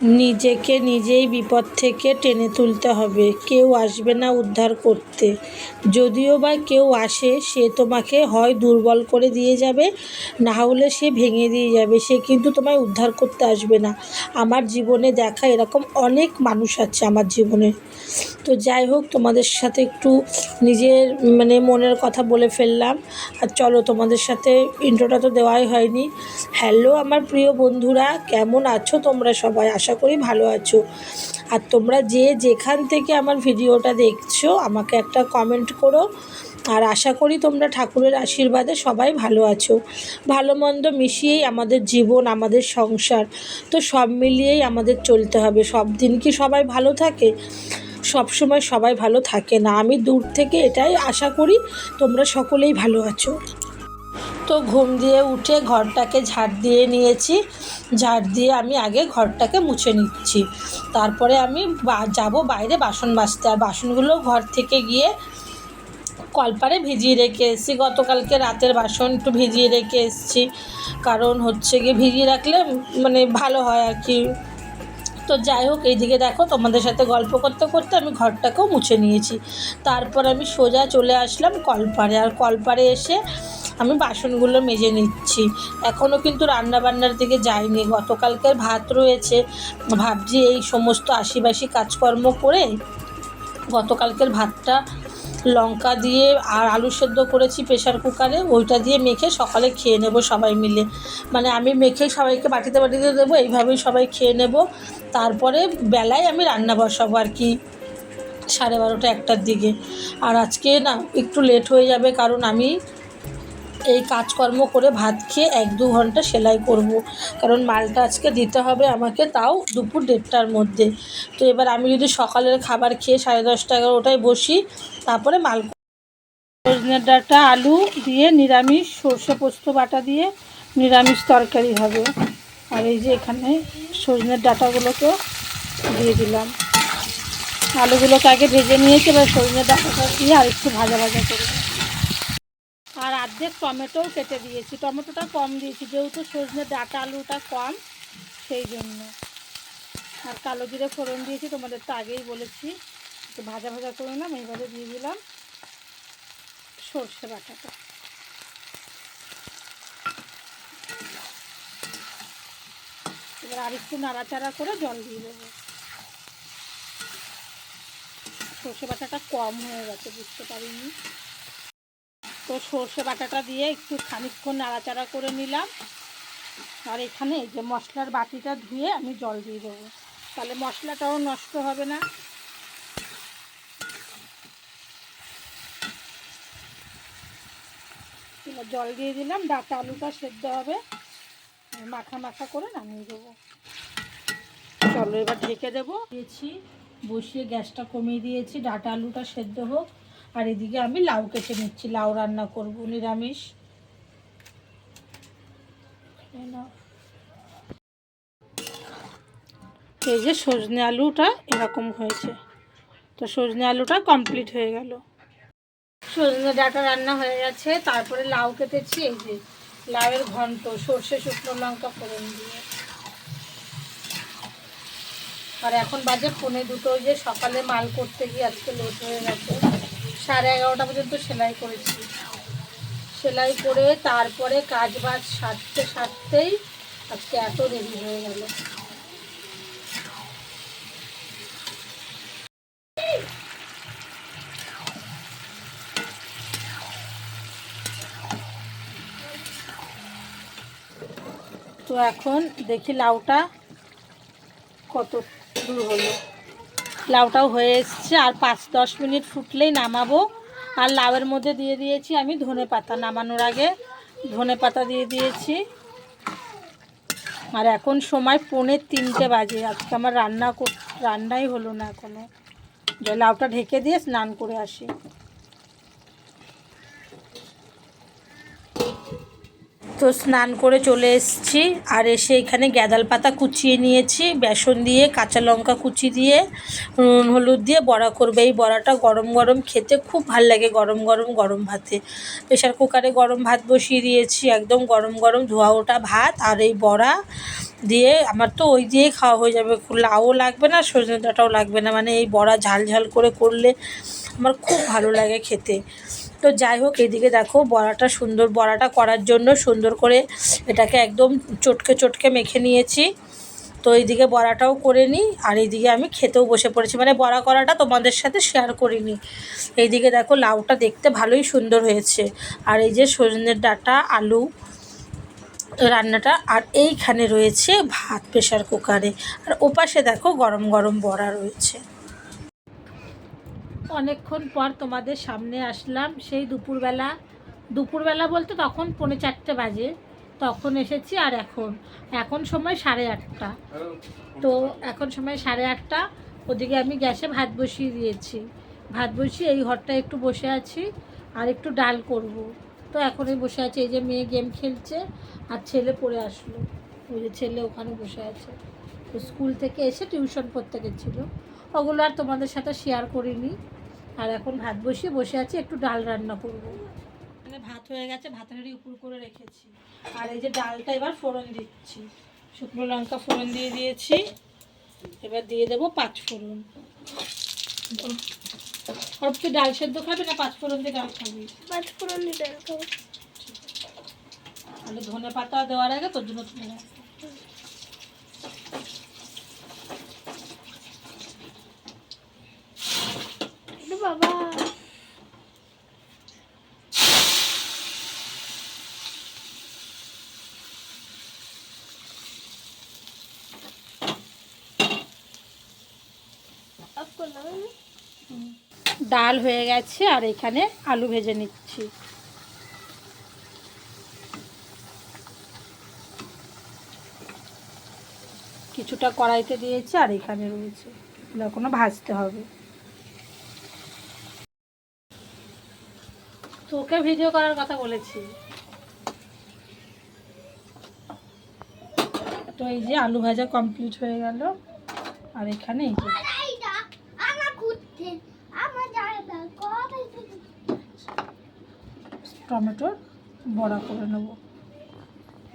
নিজেকে নিজেই বিপদ থেকে টেনে তুলতে হবে। কেউ আসবে না উদ্ধার করতে। যদিও বা কেউ আসে, সে তোমাকে হয় দুর্বল করে দিয়ে যাবে, না হলে সে ভেঙে দিয়ে যাবে। সে কিন্তু তোমায় উদ্ধার করতে আসবে না। আমার জীবনে দেখা এরকম অনেক মানুষ আছে আমার জীবনে। তো যাই হোক, তোমাদের সাথে একটু নিজের মানে মনের কথা বলে ফেললাম। আর চলো, তোমাদের সাথে ইন্ট্রোটা তো দেওয়াই হয়নি। হ্যালো আমার প্রিয় বন্ধুরা, কেমন আছো তোমরা সবাই? আশা করি ভালো আছো। আর তোমরা যে যেখান থেকে আমার ভিডিওটা দেখছ, আমাকে একটা কমেন্ট করো। আর আশা করি তোমরা ঠাকুরের আশীর্বাদে সবাই ভালো আছো। ভালো মন্দ মিশিয়েই আমাদের জীবন, আমাদের সংসার, তো সব মিলিয়েই আমাদের চলতে হবে। সব দিন কি সবাই ভালো থাকে? সব সময় সবাই ভালো থাকে না। আমি দূর থেকে এটাই আশা করি তোমরা সকলেই ভালো আছো। তো ঘুম দিয়ে উঠে ঘরটাকে ঝাড় দিয়ে নিয়েছি। ঝাড় দিয়ে আমি আগে ঘরটাকে মুছে নিচ্ছি। তারপরে আমি যাব বাইরে বাসন মাজতে আর বাসনগুলো ঘর থেকে গিয়ে কলপারে ভিজিয়ে রেখে এসেছি। গতকালকে রাতের বাসন একটু ভিজিয়ে রেখে এসেছি। কারণ হচ্ছে গিয়ে ভিজিয়ে রাখলে মানে ভালো হয় আর কি। তো যাই হোক, এইদিকে দেখো তোমাদের সাথে গল্প করতে করতে আমি ঘরটাকেও মুছে নিয়েছি। তারপর আমি সোজা চলে আসলাম কলপারে। আর কলপারে এসে আমি বাসনগুলো মেজে নিচ্ছি। এখনও কিন্তু রান্না বান্নার দিকে যাইনি। গতকালকের ভাত রয়েছে। ভাবছি এই সমস্ত আশিবাসি কাজকর্ম করে গতকালকের ভাতটা লঙ্কা দিয়ে আর আলু সেদ্ধ করেছি প্রেশার কুকারে। ওইটা দিয়ে মেখে সকালে খেয়ে নেব সবাই মিলে। মানে আমি মেখে সবাইকে বাটিতে বাটিতে দেবো, এইভাবেই সবাই খেয়ে নেব। তারপরে বেলায় আমি রান্না বসাবো আর কি, সাড়ে বারোটা একটার দিকে। আর আজকে না, একটু লেট হয়ে যাবে কারণ আমি এই কাজকর্ম করে ভাত খেয়ে এক দু ঘণ্টা সেলাই করব। কারণ মালটা আজকে দিতে হবে আমাকে তাও দুপুর দেড়টার মধ্যে। তো এবার আমি যদি সকালের খাবার খেয়ে সাড়ে দশটা এগারোটায় বসি, তারপরে মাল সজনের ডাঁটা, আলু দিয়ে নিরামিষ, সর্ষে পোস্ত, বাটা দিয়ে নিরামিষ তরকারি হবে। আর এই যে এখানে সজনের ডাঁটাগুলোকে দিয়ে দিলাম। আলুগুলোকে আগে ভেজে নিয়েছি, এবার সজনের ডাঁটাটা দিয়ে আর একটু ভাজা ভাজা করে আর অর্ধেক টমেটোও কেটে দিয়েছি। টমেটোটা কম দিয়েছি, যেহেতু সজনে ডাটা আলুটা কম, সেই জন্য। আর কালো জিরে ফোড়ন দিয়েছি, তোমাদের তো আগেই বলেছি। একটু ভাজা ভাজা করে নিলাম এইবারে দিয়ে দিলাম সর্ষে বাটাটা। এবার আর একটু নাড়াচাড়া করে জল দিয়ে দেবো। সর্ষে বাটাটা কম হয়ে গেছে, বুঝতে পারিনি। তো সর্ষে বাটাটা দিয়ে একটু খানিকক্ষণ নাড়াচাড়া করে নিলাম। আর এখানে যে মশলার বাটিটা ধুয়ে আমি জল দিয়ে দেবো। তাহলে মশলাটাও নষ্ট হবে না। জল দিয়ে দিলাম, ডাটা আলুটা সেদ্ধ হবে। মাখা মাখা করে নামিয়ে দেবো। চলো এবার ঢেকে দেবো। দিয়েছি, বসিয়ে গ্যাসটা কমিয়ে দিয়েছি, ডাটা আলুটা সেদ্ধ হোক। আর এদিকে আমি লাউ কেটে নিচ্ছি, লাউ রান্না করব, নিরামিষ। এই যে সজনে আলুটা এরকম হয়েছে। তো সজনে আলুটা কমপ্লিট হয়ে গেল। সজনে ডাটা রান্না হয়ে গেছে, তারপরে লাউ কেটেছি, এই যে লাউয়ের ঘন্ট, সর্ষে শুকনো লঙ্কা ফোড়ন দিয়ে। আর এখন বাজে ফোনে দুটো যে সকালে মাল করতে গিয়ে আজকে লেট হয়ে গেছে। সাড়ে এগারোটা পর্যন্ত সেলাই করেছি। সেলাই করে তারপরে কাজ বাজ সারতে সারতেই আজকে এত দেরি হয়ে গেল। তো এখন দেখি লাউটা কত দূর হলো। লাউটাও হয়ে এসছে। আর পাঁচ দশ মিনিট ফুটলেই নামাবো। আর লাউয়ের মধ্যে দিয়ে দিয়েছি আমি ধনে পাতা। নামানোর আগে ধনে পাতা দিয়ে দিয়েছি। আর এখন সময় পৌনে তিনটে বাজে। আজকে আমার রান্না রান্নাই হলো না এখনও। যে লাউটা ঢেকে দিয়ে স্নান করে আসি। তো স্নান করে চলে এসেছি আর এসে এখানে গ্যাদাল পাতা কুচিয়ে নিয়েছি, বেসন দিয়ে, কাঁচা লঙ্কা কুচি দিয়ে, নুন, হলুদ দিয়ে বড়া করবে। এই বড়াটা গরম গরম খেতে খুব ভালো লাগে গরম গরম গরম ভাতে। প্রেশার কুকারে গরম ভাত বসিয়ে দিয়েছি, একদম গরম গরম ধোয়া ওটা ভাত আর এই বড়া দিয়ে আমার তো ওই দিয়েই খাওয়া হয়ে যাবে। লাউও লাগবে না, সজনে ডাঁটাও লাগবে না মানে এই বড়া ঝাল ঝাল করে করলে আমার খুব ভালো লাগে খেতে। তো যাই হোক, এদিকে দেখো বড়াটা সুন্দর, বড়াটা করার জন্য সুন্দর করে এটাকে একদম চটকে চটকে মেখে নিয়েছি। তো এইদিকে বড়াটাও করে নিই, আর এইদিকে আমি খেতেও বসে পড়েছি। মানে বড়া করাটা তোমাদের সাথে শেয়ার করিনি। এইদিকে দেখো লাউটা দেখতে ভালোই সুন্দর হয়েছে। আর এই যে সজনের ডাটা, আলু রান্নাটা, আর এইখানে রয়েছে ভাত প্রেশার কুকারে। আর ওপাশে দেখো গরম গরম বড়া রয়েছে। অনেকক্ষণ পর তোমাদের সামনে আসলাম। সেই দুপুরবেলা দুপুরবেলা বলতে তখন পৌনে চারটে বাজে, তখন এসেছি আর এখন। এখন সময় সাড়ে আটটা। তো এখন সময় সাড়ে আটটা, ওদিকে আমি গ্যাসে ভাত বসিয়ে দিয়েছি। ভাত বসিয়ে এই ঘরটা একটু বসে আছি আর একটু ডাল করব। তো এখনই বসে আছে। এই যে মেয়ে গেম খেলছে আর ছেলে পড়ে আসলো। ওই যে ছেলে ওখানে বসে আছে। তো স্কুল থেকে এসে টিউশন পড়তে গেছিল। ওগুলো আর তোমাদের সাথে শেয়ার করিনি। আর এখন ভাত বসিয়ে বসে আছি একটু ডাল রান্না করব। মানে ভাত হয়ে গেছে ভাতের হাঁড়ি উপর করে রেখেছি। আর এই যে ডালটা এবার ফোড়ন দিচ্ছি। শুকনো লঙ্কা ফোড়ন দিয়ে দিয়েছি। এবার দিয়ে দেবো পাঁচ ফোড়ন। আর তুই ডাল সেদ্ধ খাবি না পাঁচ ফোড়ন দিয়ে ডাল খাবি? পাঁচ ফোড়ন দিয়ে ডাল খাব। তাহলে ধনে পাতা দেওয়ার আগে তোর জন্য বাবা। ডাল হয়ে গেছে আর এখানে আলু ভেজে নিচ্ছি। কিছুটা কড়াইতে দিয়েছি আর এখানে রয়েছে। এগুলো এখনও ভাজতে হবে। তোকে ভিডিও করার কথা বলেছি। তো এই যে আলু ভাজা কমপ্লিট হয়ে গেল। আর এখানে এই যে টমেটোর বড়া করে নেব।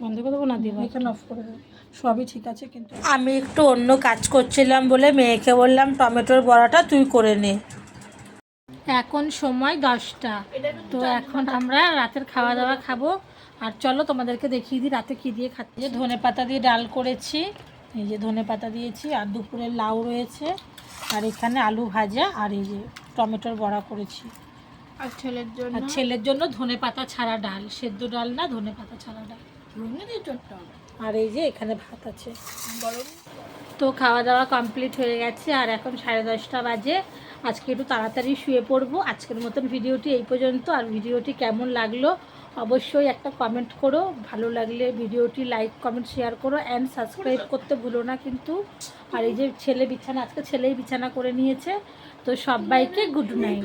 বন্ধ করে দেবো না দিব এখানে অফ করে দেবো। সবই ঠিক আছে কিন্তু আমি একটু অন্য কাজ করছিলাম বলে মেয়েকে বললাম টমেটোর বড়াটা তুই করে নে। এখন সময় দশটা। তো এখন আমরা রাতের খাওয়া দাওয়া খাব। আর চলো তোমাদেরকে দেখিয়ে দিই রাতে কী দিয়ে খাচ্ছি। যে ধনে পাতা দিয়ে ডাল করেছি এই যে ধনে পাতা দিয়েছি আর দুপুরের লাউ রয়েছে আর এখানে আলু ভাজা আর এই যে টমেটোর বড়া করেছি। আর ছেলের জন্য? আর ছেলের জন্য ধনে পাতা ছাড়া ডাল সেদ্ধ ডাল না ধনে পাতা ছাড়া ডাল। আর এই যে এখানে ভাত আছে। গরম? তো খাওয়া দাওয়া কমপ্লিট হয়ে গেছে আর এখন সাড়ে দশটা বাজে। আজকে একটু তাড়াতাড়ি শুয়ে পড়ব। আজকের মতন ভিডিওটি এই পর্যন্ত। আর ভিডিওটি কেমন লাগল অবশ্যই একটা কমেন্ট করো। ভালো লাগলে ভিডিওটি লাইক কমেন্ট শেয়ার করো অ্যান্ড সাবস্ক্রাইব করতে ভুলো না কিন্তু। আর এই যে ছেলে বিছানা, আজকে ছেলেই বিছানা করে নিয়েছে। তো সবাইকে গুড নাইট